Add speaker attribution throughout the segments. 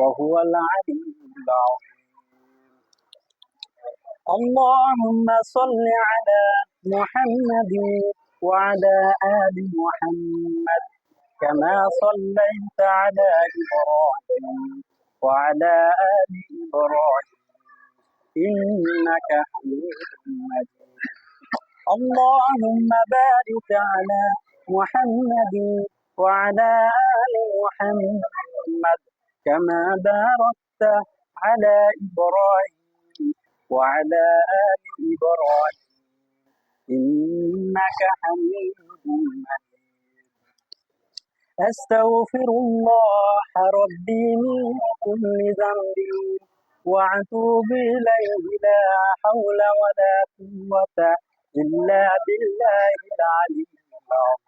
Speaker 1: وهو العليم العظيم اللهم صل على محمد وعلى آل محمد كما صليت على إبراهيم وعلى آل إبراهيم إنك حميد مجيد. اللهم بارك على محمد وعلى آل محمد كما باركت على إبراهيم وعلى آل إبراهيم. إنك حميد مجيد. أستغفر الله ربي من كل ذنب وأتوب إليه لا حول ولا قوة إلا بالله العلي العظيم.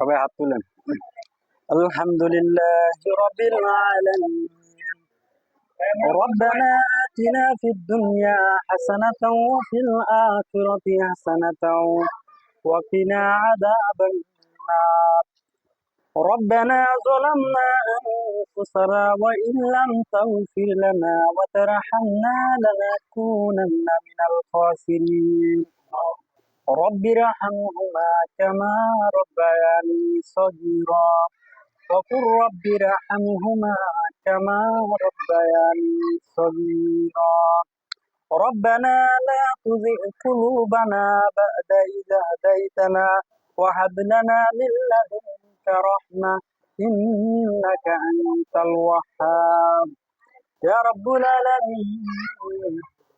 Speaker 1: সবাই হাত তুলেন আলহামদুলিল্লাহ রবিল আলামিন ربنا آتنا في الدنيا حسنة وفي الآخرة حسنة وقنا عذاب النار ربنا ظلمنا أنفسنا وإن لم تغفر لنا وترحمنا لنكونن من الخاسرين رب ارحمهما كما ربياني صغيرا وقل رب ارحمهما كما ربياني صغيرا ربنا لا تزغ قلوبنا بعد إذ هديتنا وهب لنا من لدنك رحمة إنك أنت الوهاب يا رب العالمين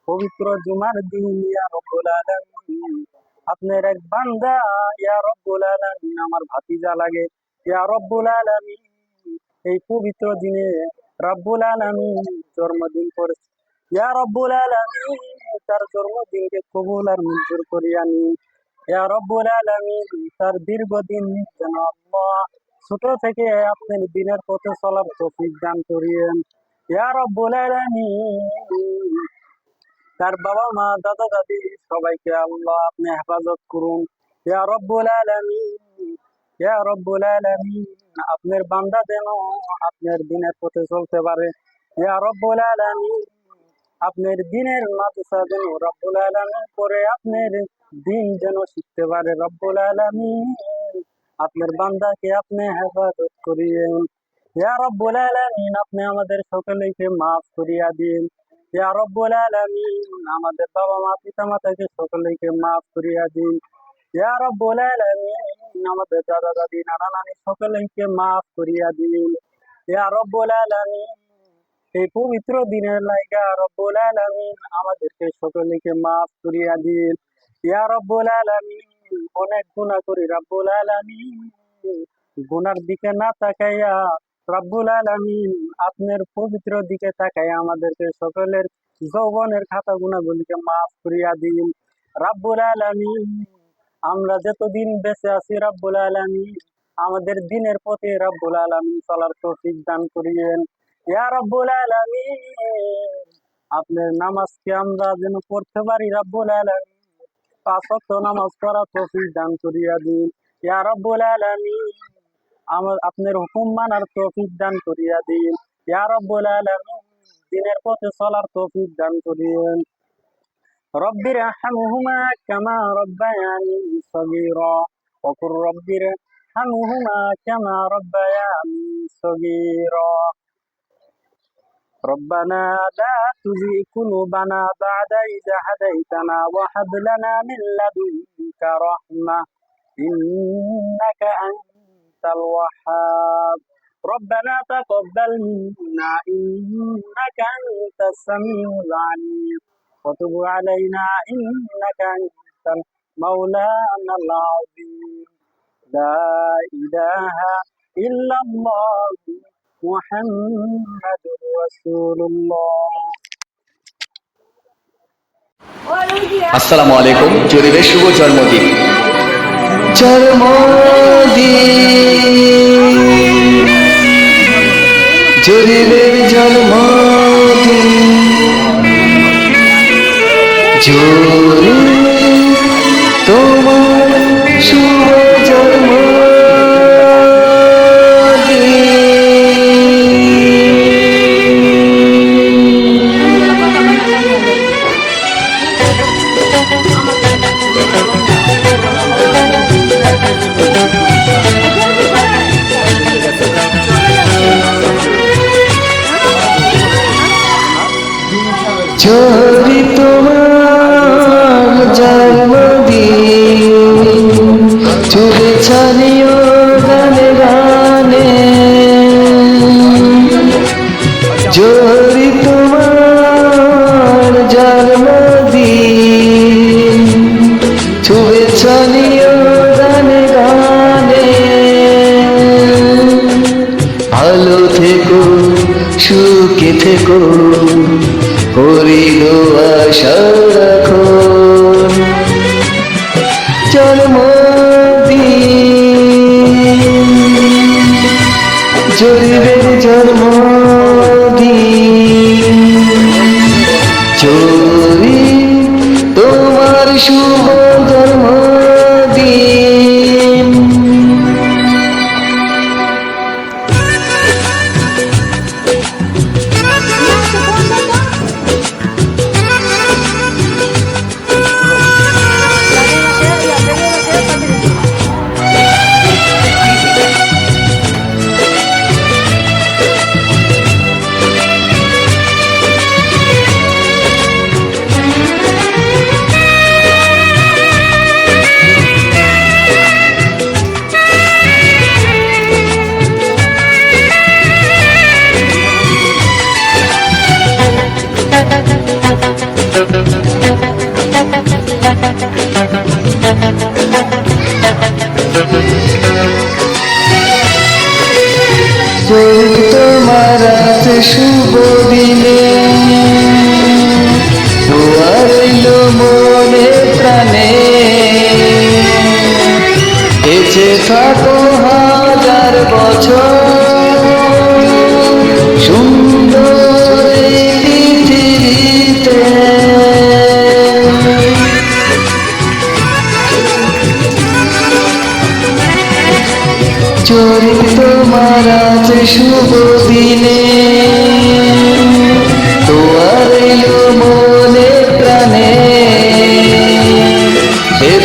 Speaker 1: পবিত্র জুমার দিন ইয়া রব্বুল আলামিন আপনার এক বান্দা, ইয়া রব্বুল আলামিন, আমার ভাতিজা লাগে। ইয়া রব্বুল আলামিন, এই পবিত্র দিনে রব্বুল আলামিন জন্মদিন করেছে। ইয়া রব্বুল আলামিন, তার জন্মদিনকে কবুল আর মঞ্জুর করিয়া নি ইয়া রব্বুল আলামিন, তার দীর্ঘদিন যেন আল্লাহ ছোট থেকে আপনি দিনের পথে চলার তৌফিক দান করিয়েন। ইয়া রব্বুল আলামিন তার বাবা মা, দাদা দাদি, সবাইকে আল্লাহ আপনি হেফাজত করুন। ইয়া রব্বুল আলামিন, ইয়া রব্বুল আলামিন, আপনার বান্দা যেন আপনার দিনের পথে চলতে পারে। ইয়া রব্বুল আলামিন, আপনার দিনের মাদ্রাসা যেন রব্বুল আলামিন করে আপনার দিন যেন শিখতে পারে। রব্বুল আলামিন, আপনার বান্দাকে আপনি হেফাজত করিয়েন। ইয়া রব্বুল আলামিন, আপনি আমাদের সকলকে মাফ করিয়া দিন। ইয়া রব্বুল আলামিন, আমাদের বাবা মা পিতা মাতাকে সকলকে মাফ করিয়া দিন। ইয়া রব্বুল আলামিন, আমাদের দাদা দাদি, নানা নানি সকলকে মাফ করিয়া দিন। ইয়া রব্বুল আলামিন, এই পবিত্র দিনের লাইগা রব্বুল আলামিন, আমাদেরকে সকলকে মাফ করিয়া দিন। ইয়া রব্বুল আলামিন, অনেক গুনাহ করি, রব্বুল আলামিন। গুনার দিকে না তাকাইয়া রব্বুল আলামিন আপনার পবিত্র দিকে তাকাইয়া আমাদেরকে সকলের যৌবনের খাতা গুণাগুলিকে মাফ করিয়া দিন। রাব্বুল আলামিন, আমরা যতদিন বেঁচে আছি রাব্বুল আলামিন, আমাদের দিনের পথে রাব্বুল আলামিন চলার তৌফিক দান করিয়েন। ইয়া রাব্বুল আলামিন, আপনার নামাজকে আমরা যেন পড়তে পারি রাব্বুল আলামিন, পাঁচ নামাজ পড়া তৌফিক দান করিয়া দিন। ইয়া রাব্বুল আলামিন আমার আপনার হুকুম মানার তৌফিক দান করিয়া দিন ইয়া রাব্বুল আলামিন দিনের পথে চলার তৌফিক দান করিয়েন رب ارحمهما كما ربياني صغيرا وقل رب ارحمهما كما ربياني صغيرا ربنا لا تزغ قلوبنا بعد إذ هديتنا وهب لنا من لدنك رحمة إنك أنت الوهاب ربنا تقبل منا إنك أنت السميع العليم وتب علينا إنك أنت مولانا العظيم لا إله إلا الله محمد رسول الله
Speaker 2: আসসালামু আলাইকুম জরিবের শুভ জন্মদিন জন্মদিন। জরিবের জন্মদিন। জরি ছাড়িও গানে গানে। যদি তোমার জন্মদিন চুরে ছাড়িও গানে গানে। ভালো থেকো, সুখে থেকো করি আশা রাখো। জন্মদিন জরিবের তোমার শুভ দিনে।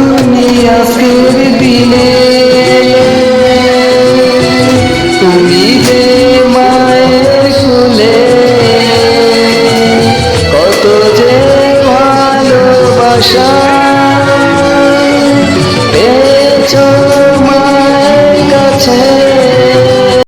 Speaker 2: Tu a as